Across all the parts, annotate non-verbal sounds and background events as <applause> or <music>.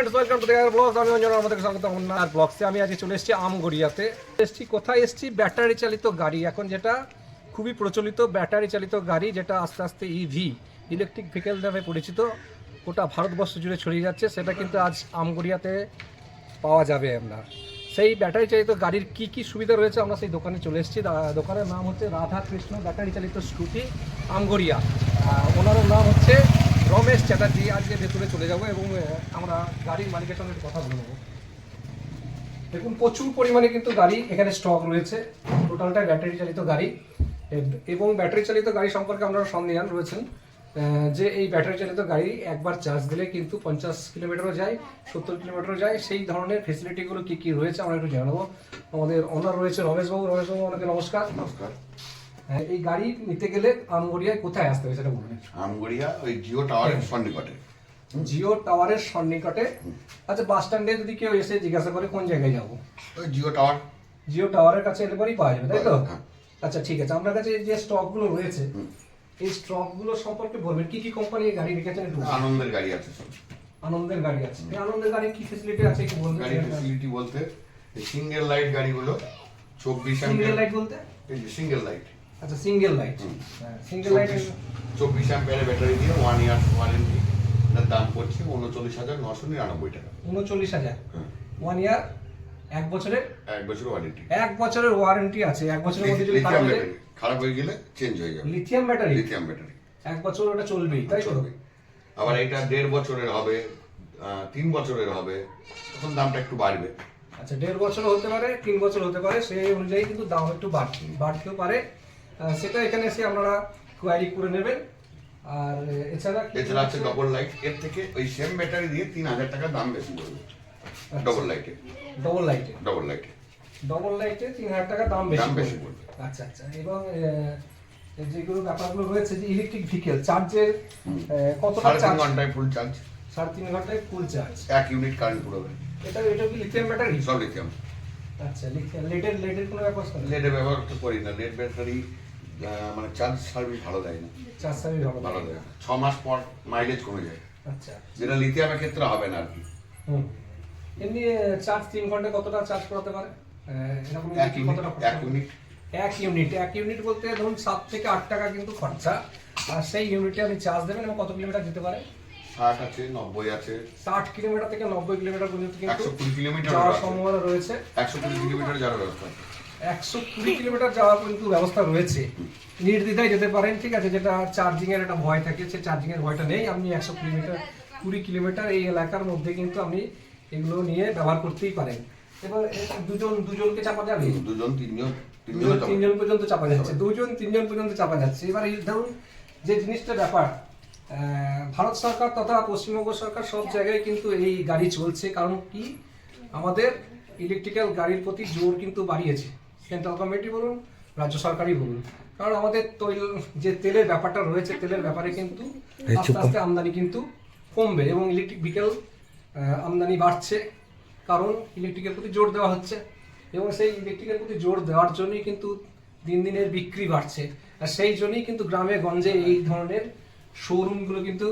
Friends welcome to their blogs আমি অঞ্জন আমাদের স্বাগত আর ব্লগসে আমি আজকে চলে এসেছি আমগড়িয়াতে। এসেছি কোথায়? এসেছি ব্যাটারি চালিত গাড়ি। এখন যেটা খুবই প্রচলিত ব্যাটারি চালিত গাড়ি, যেটা আস্তে আস্তে ইভি ইলেকট্রিক ভেহিকেল নামে পরিচিত, গোটা ভারতবর্ষ জুড়ে ছড়িয়ে যাচ্ছে। সেটা কিন্তু আজ আমগড়িয়াতে পাওয়া যাবে আপনার সেই ব্যাটারি চালিত গাড়ির কি কি সুবিধা রয়েছে আমরা সেই দোকানে চলে এসেছি। দোকানের নাম হচ্ছে রাধা কৃষ্ণ ব্যাটারি চালিত স্কুটি আমগড়িয়া। ওনার নাম হচ্ছে রমেশ চ্যাটার্জি, আজকে ভেতরে চলে যাব এবং আমরা গাড়ির মালিকের সঙ্গে একটু কথা বলে নেব। দেখুন, প্রচুর পরিমাণে কিন্তু গাড়ি এখানে স্টক রয়েছে। টোটালটা ব্যাটারি চালিত গাড়ি। এবং ব্যাটারি চালিত গাড়ি সম্পর্কে আপনারা সন্দেহান রয়েছেন। যে এই ব্যাটারি চালিত গাড়ি একবার চার্জ দিলে কিন্তু পঞ্চাশ কিলোমিটারও যায়, সত্তর কিলোমিটারও যায়। সেই ধরনের ফেসিলিটিগুলো কী কী রয়েছে, আমরা একটু জানাব আমাদের ওনার রয়েছে রমেশবাবু। রমেশবাবু আপনাকে নমস্কার। নমস্কার। এই গাড়ি নিতে গেলে আমগড়িয়ায় কোথায় আসতে হবে সেটা বলবেন আমগড়িয়া ওই জিও টাওয়ারের সন্নিকটে। জিও টাওয়ারের সন্নিকটে? আচ্ছা বাস স্ট্যান্ডে যদি কেউ এসে জিজ্ঞাসা করে কোন জায়গায় যাব? ওই জিও টাওয়ার। জিও টাওয়ারের কাছে এলে পরেই পাওয়া যাবে তাই তো? হ্যাঁ। আচ্ছা ঠিক আছে। আপনার কাছে যে স্টকগুলো রয়েছে এই স্টকগুলো সম্পর্কে বলবেন। কি কি কোম্পানি গাড়ি রেখেছেন একটু আনন্দের গাড়ি আছে আনন্দের গাড়ি আছে। এই আনন্দের গাড়ি কি ফেসিলিটি আছে একটু বলবেন গাড়ি ফেসিলিটি বলতে সিঙ্গেল লাইট গাড়িগুলো চব্বিশ সিঙ্গেল লাইট বলতে? সিঙ্গেল লাইট আচ্ছা সিঙ্গেল লাইট। সিঙ্গেল লাইট চব্বিশ অ্যাম্পিয়ারের ব্যাটারি দিয়ে ওয়ান ইয়ার ওয়ারেন্টি এটার দাম পড়ছে উনচল্লিশ হাজার নশো নিরানব্বই টাকা। উনচল্লিশ হাজার। ওয়ান ইয়ার এক বছরের এক বছরের ওয়ারেন্টি এক বছরের ওয়ারেন্টি আছে। এক বছরের মধ্যে যদি খারাপ হয়ে খারাপ হয়ে গেলে চেঞ্জ হয়ে যাবে। লিথিয়াম ব্যাটারি লিথিয়াম ব্যাটারি এক বছর ওটা চলবেই তাই চলবে। আবার এটা দেড় বছরের হবে তিন বছরের হবে। তখন দামটা একটু বাড়বে। আচ্ছা দেড় বছর হতে পারে তিন বছর হতে পারে সেই অনুযায়ী কিন্তু দাম একটু বাড়তে বাড়তেও পারে। সেটা এখানে এসে আপনারা কোয়ারি করে নেবেন। আর এছাড়া এছাড়া আছে ডবল লাইটের থেকে ওই সেম ব্যাটারি দিয়ে তিন হাজার টাকা দাম বেশি পড়বে। ডবল লাইটে ডবল লাইটে ডবল লাইটে ডবল লাইটে তিন হাজার টাকা দাম বেশি দাম বেশি পড়বে। পড়বে। আচ্ছা আচ্ছা। এবং যেগুলো ব্যাপারগুলো রয়েছে যে ইলেকট্রিক ভেহিকেল চার্জের কতটা চার্জ ঘন্টায় ফুল চার্জ সাড়ে তিন ঘন্টায় ফুল চার্জ এক ইউনিট কারেন্ট পুরোবে এটা এটা কি লিথিয়াম ব্যাটারি সব লিথিয়াম আচ্ছা লিথিয়াম লেডের লেডের কোনো ব্যবস্থা নেই? লেডে ব্যবহার তো করি না। লেড ব্যাটারি মানে চার্জ সার্ভিস ভালো দেয় না। চার্জ সার্ভিস ভালো ভালো দেয় না। ছ মাস পর মাইলেজ কমে যায়। আচ্ছা। যেটা লিথিয়ামের ক্ষেত্রে হবে না আর কি। হুম। এমনি চার্জ তিন ঘণ্টা কতটা চার্জ করাতে পারে? এরকম এক ইউনিট এক ইউনিট এক ইউনিট এক ইউনিট বলতে ধরুন সাত থেকে আট টাকা কিন্তু খরচা। আর সেই ইউনিটে আপনি চার্জ দেবেন এবং কত কিলোমিটার যেতে পারে? ষাট আছে নব্বই আছে। ষাট কিলোমিটার থেকে নব্বই কিলোমিটার পর্যন্ত কিন্তু একশো কুড়ি কিলোমিটার যাওয়ার সম্ভাবনা রয়েছে। একশো কুড়ি কিলোমিটার যাওয়ার ব্যবস্থা আছে। একশো কুড়ি কিলোমিটার যাওয়ার কিন্তু ব্যবস্থা রয়েছে। নির্দ্বিধায় যেতে পারেন ঠিক আছে যেটা চার্জিং এর একটা ভয় থাকে সে চার্জিং এর ভয়টা নেই। আপনি একশো কিলোমিটার কুড়ি কিলোমিটার এই এলাকার মধ্যে কিন্তু আপনি এগুলো নিয়ে ব্যবহার করতেই পারেন। এবার দুজন দুজনকে চাপা যাবে? দুজন তিনজন তিনজন পর্যন্ত চাপা যাচ্ছে। দুজন তিনজন পর্যন্ত চাপা যাচ্ছে। এবার এই ধরুন যে জিনিসটা ব্যাপার ভারত সরকার তথা পশ্চিমবঙ্গ সরকার সব জায়গায় কিন্তু এই গাড়ি চলছে। কারণ কি? আমাদের ইলেকট্রিক্যাল গাড়ির প্রতি জোর কিন্তু বাড়িয়েছে। সেন্ট্রাল কমিটি বলুন রাজ্য সরকারই বলুন। কারণ আমাদের তৈল যে তেলের ব্যাপারটা রয়েছে তেলের ব্যাপারে কিন্তু আস্তে আস্তে আমদানি কিন্তু কমবে এবং ইলেকট্রিক ভেহিকেল আমদানি বাড়ছে। কারণ ইলেকট্রিকের প্রতি জোর দেওয়া হচ্ছে এবং সেই ইলেকট্রিকের প্রতি জোর দেওয়ার জন্যই কিন্তু দিন দিনের বিক্রি বাড়ছে। আর সেই জন্যই কিন্তু গ্রামে গঞ্জে এই ধরনের শোরুমগুলো কিন্তু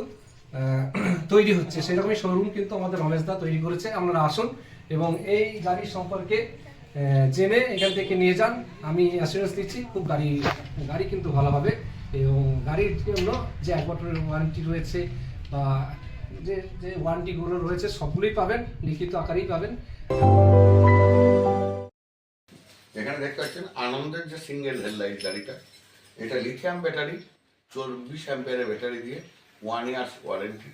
<clears throat> তৈরি হচ্ছে। সেরকমই শোরুম কিন্তু আমাদের রমেশদা তৈরি করেছে। আপনারা আসুন এবং এই গাড়ি সম্পর্কে জেনে এখান থেকে নিয়ে যান। আমি অ্যাসুরেন্স দিচ্ছি, খুব গাড়ি গাড়ি কিন্তু ভালো হবে। এবং গাড়ির জন্য যে এক বছরের ওয়ারেন্টি রয়েছে বা যে যে ওয়ারেন্টিগুলো রয়েছে, সবগুলোই পাবেন, লিখিত আকারেই পাবেন। এখানে দেখতে পাচ্ছেন আনন্দের যে সিঙ্গেল হেডলাইট গাড়িটা, এটা লিথিয়াম ব্যাটারি চব্বিশ অ্যাম্পিয়ারের ব্যাটারি দিয়ে ওয়ান ইয়ার্স ওয়ারেন্টি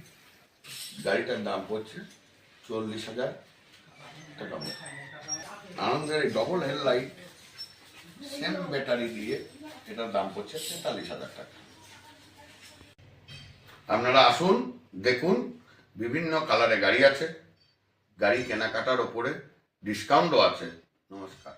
গাড়িটার দাম পড়ছে চল্লিশ হাজার টাকা। আনন্দের এই ডবল হেডলাইট সেম ব্যাটারি দিয়ে এটার দাম পড়ছে তেতাল্লিশ হাজার টাকা। আপনারা আসুন, দেখুন, বিভিন্ন কালারে গাড়ি আছে, গাড়ি কেনাকাটার ওপরে ডিসকাউন্টও আছে। নমস্কার।